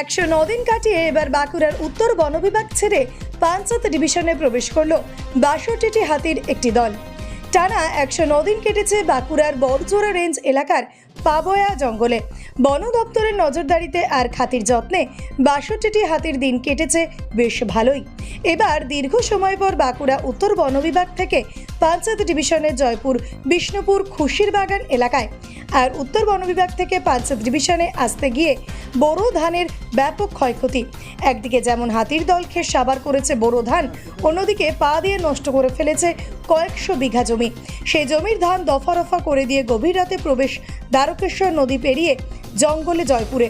একশো দিন কাটিয়ে এবার বাঁকুড়ার উত্তর বনবিভাগ ছেড়ে পাঞ্চত ডিভিশনে প্রবেশ করল বাষট্টিটি হাতির একটি দল। টানা একশো দিন কেটেছে বাঁকুড়ার বড়জোড়া রেঞ্জ এলাকার পাবয়া জঙ্গলে। বন দপ্তরের নজরদারিতে আর খাতির যত্নে বাষট্টিটি হাতির দিন কেটেছে, বেশ ভালোই। এবার দীর্ঘ সময় পর বাঁকুড়া উত্তর বনবিভাগ থেকে পাঞ্চায়েত ডিভিশনের জয়পুর বিষ্ণুপুর খুশির বাগান এলাকায়। আর উত্তর বনবিভাগ থেকে পাঞ্চায়েত ডিভিশনে আসতে গিয়ে বোরো ধানের ব্যাপক ক্ষয়ক্ষতি। একদিকে যেমন হাতির দল খেয়ে সাবার করেছে বোরো ধান, অন্যদিকে পা দিয়ে নষ্ট করে ফেলেছে কয়েকশো বিঘা জমি। সেই জমির ধান দফা রফা করে দিয়ে গভীর রাতে প্রবেশ দ্বারকেশ্বর নদী পেরিয়ে জঙ্গলে জয়পুরে।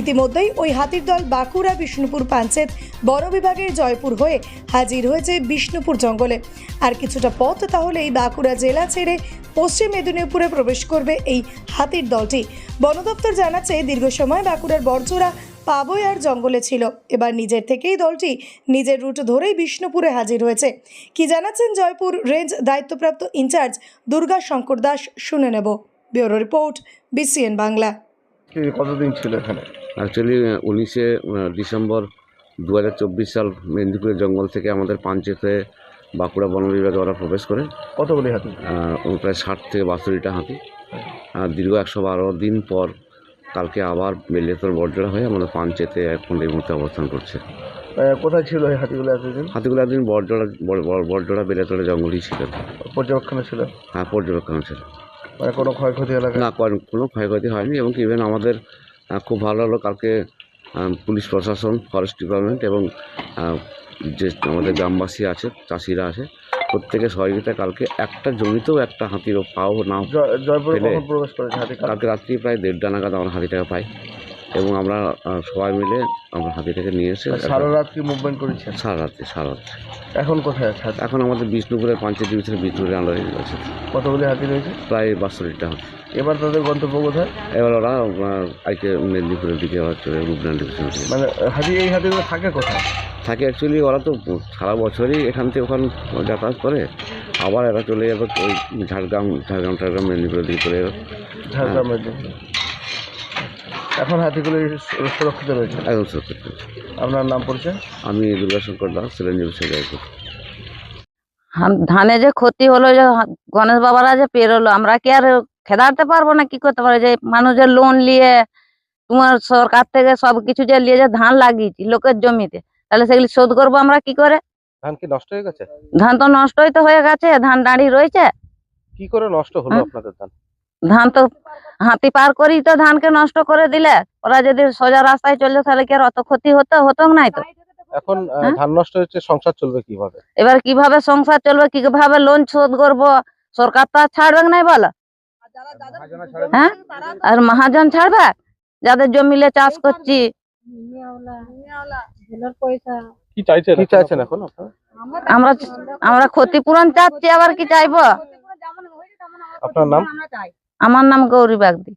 ইতিমধ্যেই ওই হাতির দল বাঁকুড়া বিষ্ণুপুর পাঞ্চেত বন বিভাগের জয়পুর হয়ে হাজির হয়েছে বিষ্ণুপুর জঙ্গলে। আর কিছুটা পথ তাহলেই বাঁকুড়া জেলা ছেড়ে পশ্চিম মেদিনীপুরে প্রবেশ করবে এই হাতির দলটি। বন দপ্তর জানাচ্ছে, দীর্ঘ সময় বাঁকুড়ার বরজোড়া পাবয়ার জঙ্গলে ছিল। এবার নিজের থেকেই দলটি নিজের রুট ধরেই বিষ্ণুপুরে হাজির হয়েছে। কি জানাচ্ছেন জয়পুর রেঞ্জ দায়িত্বপ্রাপ্ত ইনচার্জ দুর্গা শঙ্কর দাস শুনে নেব। Bureau report BCN Bangla. কতদিন ছিল এখানে? অ্যাকচুয়ালি উনিশে ডিসেম্বর দু হাজার চব্বিশ সাল মেদিনীপুরের জঙ্গল থেকে আমাদের পাঞ্চেতে বাঁকুড়া বন বিভাগে ওরা প্রবেশ করে। কতগুলি হাতি? প্রায় ষাট থেকে বাষট্টিটা হাতি। আর দীর্ঘ একশো বারো দিন পর কালকে আবার বেলিয়াতর বর্জরা হয়ে আমাদের পাঞ্চেতে এখন এই মুহূর্তে অবস্থান করছে। কোথায় ছিল এই হাতিগুলো এতদিন? হাতিগুলো একদিন বর্জরা বর্জরা বেলিয়াতরের জঙ্গলই ছিল। পর্যবেক্ষণে ছিল? হ্যাঁ পর্যবেক্ষণ ছিল। মানে কোনো ক্ষয়ক্ষতি এলাকা না কোনো- ক্ষয়ক্ষতি হয়নি এবং ইভেন আমাদের খুব ভালো হলো। কালকে পুলিশ প্রশাসন ফরেস্ট ডিপার্টমেন্ট এবং যে আমাদের গ্রামবাসী আছে চাষিরা আছে প্রত্যেকের সহযোগিতা কালকে একটা জমিতেও একটা হাতির পাও না কালকে রাত্রি প্রায় দেড়টা নাগাদ আমরা হাতিটাকে পাই। এবং আমরা সবাই মিলে আমরা হাতিটাকে নিয়ে এসে সারা রাত কি মুভমেন্ট করেছি সারা রাত্রি সারা রাত্রি এখন কোথায় আছে এখন আমাদের বিষ্ণুপুরের পাঞ্চেত ডিভিশনের বিষ্ণুপুরের আন্ডারে আছে কতগুলি হাতি রয়েছে? প্রায় বাষট্টিটা হাতি। এবার তাদের গন্তব্য কোথায়? এবার ওরা আইকে মেদিনীপুরের দিকে আবার চলে রূপনারায়ণ ডিভিশন মানে হাতি এই হাতিগুলো থাকে কোথায়? থাকে অ্যাকচুয়ালি ওরা তো সারা বছরই এখান থেকে ওখান যাতায়াত করে। আবার এরা চলে যাবে ওই ঝাড়গ্রাম ঝাড়গ্রাম টাড়গ্রাম মেদিনীপুরের দিকে চলে যাবে। ঝাড়গ্রামের দিকে। এখন হাতিগুলো সুরক্ষিত রয়েছে? একদম সত্যি আপনার নাম পরিচয়? আমি দুর্গাশঙ্কর দাস চিরঞ্জীবী সেজাইপুর ধানে যে ক্ষতি হলো যে গণেশ বাবারা যে পেরোলো আমরা কি আর খেদাতে পারব না? কি করতে পারব? যে মানুষের লোন নিয়ে তোমার সরকার থেকে সব কিছু যে নিয়ে যে ধান লাগিয়েছি লোকের জমিতে তাহলে সেগুলি শোধ করব আমরা কি করে? ধান কি নষ্ট হয়ে গেছে? ধান তো নষ্টই তো হয়ে গেছে ধান দাঁড়িয়ে রয়েছে। কি করে নষ্ট হলো হ্যাঁ? আপনাদের ধান? ধান তো হাতি পার করেই তো ধানকে নষ্ট করে দিলে। ওরা যদি সোজা রাস্তায় চলছে তাহলে কি আর অত ক্ষতি হতো? হতো নাই তো? এখন হ্যাঁ? ধান নষ্ট হচ্ছে সংসার চলবে কীভাবে? এবার কীভাবে সংসার চলবে কীভাবে লোন শোধ করব? সরকার তো আর ছাড়বে নাই বলো। হ্যাঁ? আর মহাজন ছাড়বে? যাদের জমিলে চাষ করছি। আমরা আমরা ক্ষতিপূরণ চাচ্ছি আবার কি চাইব? আপনার নাম? আমার নাম গৌরী বাগদি।